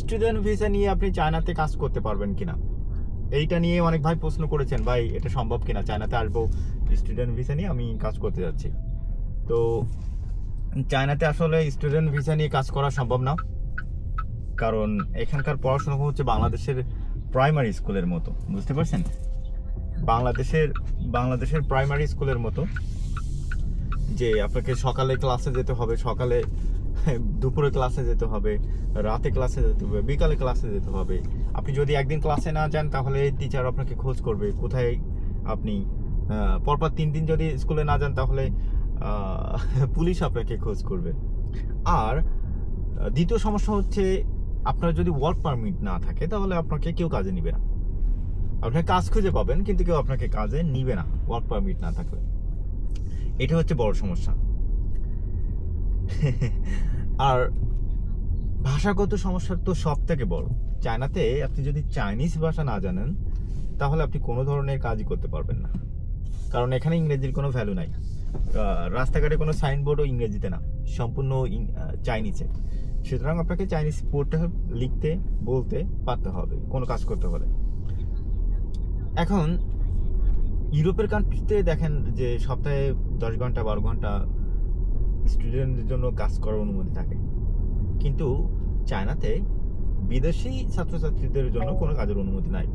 Student visa নিয়ে আপনি চায়নাতে কাজ করতে পারবেন কিনা? এইটা নিয়ে অনেক ভাই প্রশ্ন করেছেন, ভাই, এটা সম্ভব কিনা? চায়নাতে আসব স্টুডেন্ট ভিসা নিয়ে আমি কাজ করতে যাচ্ছি। তো চায়নাতে আসলে স্টুডেন্ট ভিসা নিয়ে কাজ করা সম্ভব না। কারণ এখানকার পড়াশোনা হচ্ছে বাংলাদেশের প্রাইমারি স্কুলের মতো, বুঝতে পারছেন? বাংলাদেশের বাংলাদেশের প্রাইমারি স্কুলের মতো যে আপনাকে সকালে ক্লাসে যেতে হবে, সকালে দুপুরে ক্লাসে যেতে হবে, রাতে ক্লাসে যেতে হবে, বিকালে ক্লাসে যেতে হবে। আপনি যদি একদিন ক্লাসে না যান, তাহলে টিচার আপনাকে খোঁজ করবে, কোথায় আপনি পরপর তিন দিন যদি স্কুলে না যান, তাহলে পুলিশ আপনাকে খোঁজ করবে। আর, দ্বিতীয় সমস্যা হচ্ছে, আপনার যদি ওয়ার্ক পারমিট না থাকে, তাহলে আপনাকে কেউ কাজে নিবে না। আপনি কাজ খুঁজে পাবেন, কিন্তু কেউ আপনাকে কাজে নিবে না ওয়ার্ক পারমিট না থাকলে। এটা হচ্ছে বড় সমস্যা। আর ভাষাগত সমস্যা তো সব থেকে বড়। চায়নাতে আপনি যদি চাইনিজ ভাষা না জানেন, তাহলে আপনি কোনো ধরনের কাজই করতে পারবেন না। কারণ এখানে ইংরেজির কোনো ভ্যালু নাই। রাস্তাঘাটে কোনো সাইনবোর্ডও ইংরেজিতে না। সম্পূর্ণ চাইনিজে। সুতরাং আপনাকে চাইনিজ পড়তে লিখতে, বলতে পারতে হবে, কোনো কাজ করতে হলে। এখন ইউরোপের কান্ট্রিতে দেখেন যে সপ্তাহে দশ ঘণ্টা, বারো ঘণ্টা স্টুডেন্টদের জন্য কাজ করার অনুমতি থাকে। কিন্তু চায়নাতে বিদেশি ছাত্রছাত্রীদের জন্য কোনো কাজের অনুমতি নাই।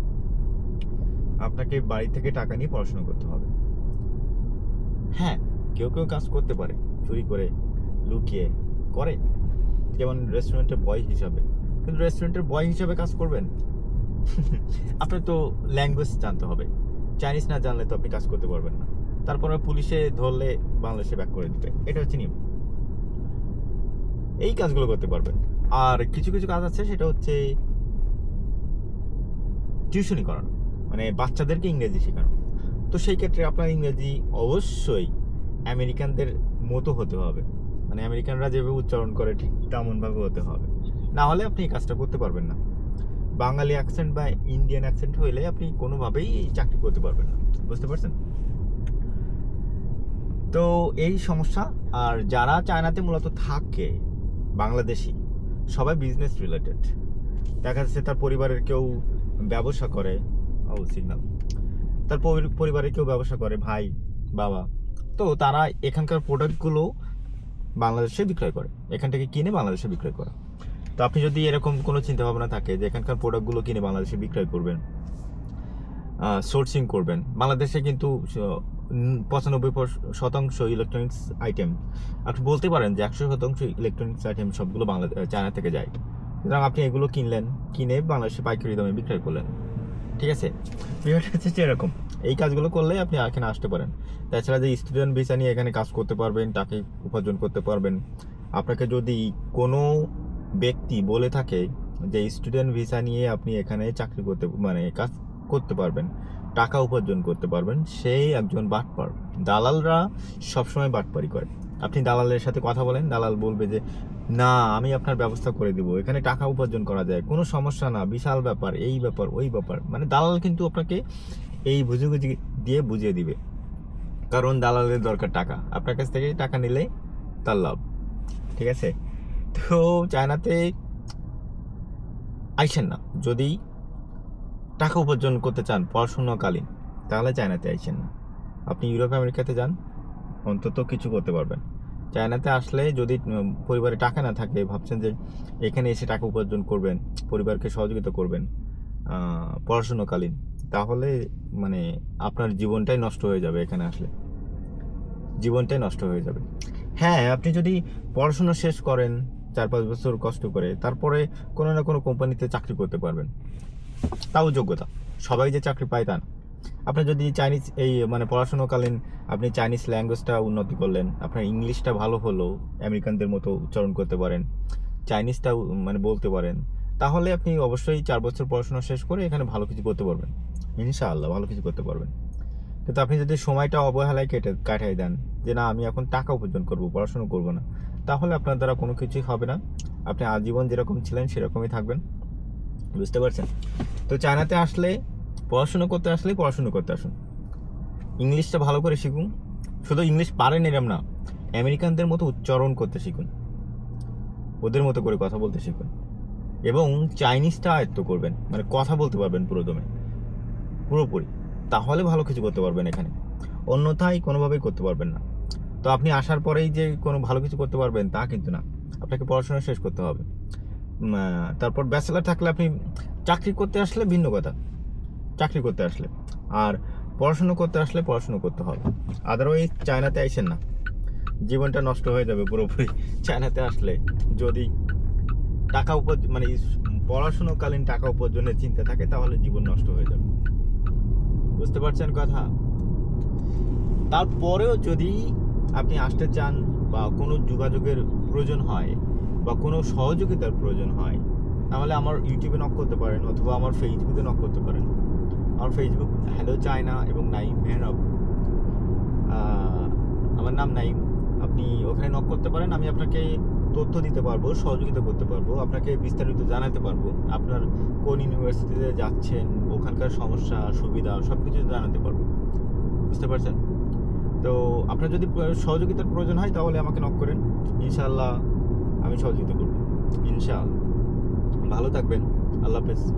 আপনাকে বাড়ি থেকে টাকা নিয়ে পড়াশোনা করতে হবে। হ্যাঁ কেউ কেউ কাজ করতে পারে, চুরি করে, লুকিয়ে করে। যেমন রেস্টুরেন্টের বয় হিসাবে। কিন্তু রেস্টুরেন্টের বয় হিসাবে কাজ করবেন? আপনার তো ল্যাঙ্গুয়েজ জানতে হবে। চাইনিজ না জানলে তো আপনি কাজ করতে পারবেন না। তারপরে পুলিশে ধরলে বাংলাদেশে ব্যাক করে দিবে। এটা হচ্ছে নিয়ম। এই কাজগুলো করতে পারবেন। আর কিছু কিছু কাজ আছে, সেটা হচ্ছে টিউশনি করানো। মানে বাচ্চাদেরকে ইংরেজি শেখানো। তো সেই ক্ষেত্রে আপনার ইংরেজি অবশ্যই আমেরিকানদের মতো হতে হবে। মানে আমেরিকানরা যেভাবে উচ্চারণ করে, ঠিক তেমনভাবে হতে হবে। না হলে আপনি এই কাজটা করতে পারবেন না। বাঙালি অ্যাকসেন্ট বা ইন্ডিয়ান অ্যাকসেন্ট হইলে আপনি কোনোভাবেই চাকরি করতে পারবেন না। বুঝতে পারছেন? তো এই সমস্যা, আর যারা চায়নাতে মূলত থাকে, বাংলাদেশি, সবাই বিজনেস রিলেটেড দেখা যাচ্ছে তার পরিবারের কেউ ব্যবসা করে, ও সিগনাল তার পরি- পরিবারের কেউ ব্যবসা করে, ভাই, বাবা। তো তারা এখানকার প্রোডাক্টগুলো বাংলাদেশে বিক্রয় করে, এখান থেকে কিনে বাংলাদেশে বিক্রয় করে। তো আপনি যদি এরকম কোনো চিন্তা ভাবনা থাকে যে এখানকার প্রোডাক্টগুলো কিনে বাংলাদেশে বিক্রয় করবেন সোর্সিং করবেন, বাংলাদেশে কিন্তু পঁচানব্বই শতাংশ ইলেকট্রনিক্স আইটেম আপনি বলতে পারেন যে একশো শতাংশ ইলেকট্রনিক্স আইটেম সবগুলো বাংলা চায়না থেকে যায়। সুতরাং আপনি এগুলো কিনলেন, কিনে বাংলাদেশে পাইকারি দামে বিক্রয় করলেন। ঠিক আছে? বিষয়টা হচ্ছে এরকম। এই কাজগুলো করলে আপনি এখানে আসতে পারেন। তাছাড়া যে স্টুডেন্ট ভিসা নিয়ে এখানে কাজ করতে পারবেন টাকা উপার্জন করতে পারবেন। আপনাকে যদি কোনো ব্যক্তি বলে থাকে যে স্টুডেন্ট ভিসা নিয়ে আপনি এখানে চাকরি করতে মানে কাজ করতে পারবেন টাকা উপার্জন করতে পারবেন, সেই একজন বাটপার। দালালরা সবসময় বাটপারি করে। আপনি দালালের সাথে কথা বলেন, দালাল বলবে যে, না, আমি আপনার ব্যবস্থা করে দিব, এখানে টাকা উপার্জন করা যায়, কোনো সমস্যা না, বিশাল ব্যাপার, এই ব্যাপার, ওই ব্যাপার। মানে দালাল কিন্তু আপনাকে এই বুঝিগুজি দিয়ে বুঝিয়ে দিবে। কারণ দালালের দরকার টাকা। আপনার কাছ থেকে টাকা নিলে তার লাভ। ঠিক আছে? তো চায়নাতে আইসেন না। যদি টাকা উপার্জন করতে চান পড়াশোনাকালীন, তাহলে চায়নাতে আইসেন না। আপনি ইউরোপ, আমেরিকাতে যান, অন্তত কিছু করতে পারবেন। চায়নাতে আসলে যদি পরিবারে টাকা না থাকে, ভাবছেন যে এখানে এসে টাকা উপার্জন করবেন, পরিবারকে সহযোগিতা করবেন পড়াশোনাকালীন, তাহলে মানে আপনার জীবনটাই নষ্ট হয়ে যাবে এখানে আসলে। জীবনটাই নষ্ট হয়ে যাবে। হ্যাঁ আপনি যদি পড়াশোনা শেষ করেন, চার পাঁচ বছর কষ্ট করে, তারপরে কোনো না কোনো কোম্পানিতে চাকরি করতে পারবেন। তাও যোগ্যতা। সবাই যে চাকরি পায় তা না। আপনি যদি চাইনিজ এই মানে পড়াশোনাকালীন আপনি চাইনিজ ল্যাঙ্গুয়েজটা উন্নতি করলেন, আপনার ইংলিশটা ভালো হলো আমেরিকানদের মতো উচ্চারণ করতে পারেন, চাইনিজটা মানে বলতে পারেন, তাহলে আপনি অবশ্যই চার বছর পড়াশোনা শেষ করে এখানে ভালো কিছু করতে পারবেন। ইনশাআল্লাহ ভালো কিছু করতে পারবেন। কিন্তু আপনি যদি সময়টা অবহেলায় কেটে, কাটাই দেন, যে না, আমি এখন টাকা উপার্জন করব, পড়াশোনা করব না, তাহলে আপনার দ্বারা কোনো কিছুই হবে না। আপনি আজীবন যেরকম ছিলেন সেরকমই থাকবেন। বুঝতে পারছেন? তো চায়নাতে আসলে, পড়াশোনা করতে আসলে পড়াশুনো করতে আসুন। ইংলিশটা ভালো করে শিখুন। শুধু ইংলিশ পারেন এরম না, আমেরিকানদের মতো উচ্চারণ করতে শিখুন। ওদের মতো করে কথা বলতে শিখুন। এবং চাইনিজটা আয়ত্ত করবেন মানে কথা বলতে পারবেন পুরোদমে। পুরোপুরি। তাহলে ভালো কিছু করতে পারবেন এখানে। অন্যথায় কোনোভাবেই করতে পারবেন না। তো আপনি আসার পরেই যে কোনো ভালো কিছু করতে পারবেন তা কিন্তু না। আপনাকে পড়াশোনা শেষ করতে হবে। তারপর ব্যাচেলার থাকলে আপনি চাকরি করতে আসলে ভিন্ন কথা। চাকরি করতে আসলে। আর পড়াশুনো করতে আসলে পড়াশুনো করতে হবে। আদারওয়াইজ চায়নাতে আইসেন না। জীবনটা নষ্ট হয়ে যাবে পুরোপুরি। চায়নাতে আসলে যদি টাকা উপর মানে পড়াশুনোকালীন টাকা উপার্জনের চিন্তা থাকে, তাহলে জীবন নষ্ট হয়ে যাবে। বুঝতে পারছেন কথা? তারপরেও যদি আপনি আসতে চান বা কোনো যোগাযোগের প্রয়োজন হয় বা কোনো সহযোগিতার প্রয়োজন হয়, তাহলে আমার ইউটিউবে নক করতে পারেন অথবা আমার ফেসবুকে নক করতে পারেন। আমার ফেসবুক হ্যালো চায়না এবং নাইম মেহরব আমার নাম নাইম আপনি ওখানে নক করতে পারেন, আমি আপনাকে তথ্য দিতে পারব, সহযোগিতা করতে পারব, আপনাকে বিস্তারিত জানাতে পারব। আপনার কোন ইউনিভার্সিটিতে যাচ্ছেন, ওখানকার সমস্যা, সুবিধা সব কিছু জানাতে পারব। বুঝতে পারছেন? তো আপনার যদি সহযোগিতার প্রয়োজন হয়, তাহলে আমাকে নক করেন। ইনশাআল্লাহ আমি সহযোগিতা করব। ইনশাআল্লাহ। ভালো থাকবেন। আল্লাহ হাফেজ।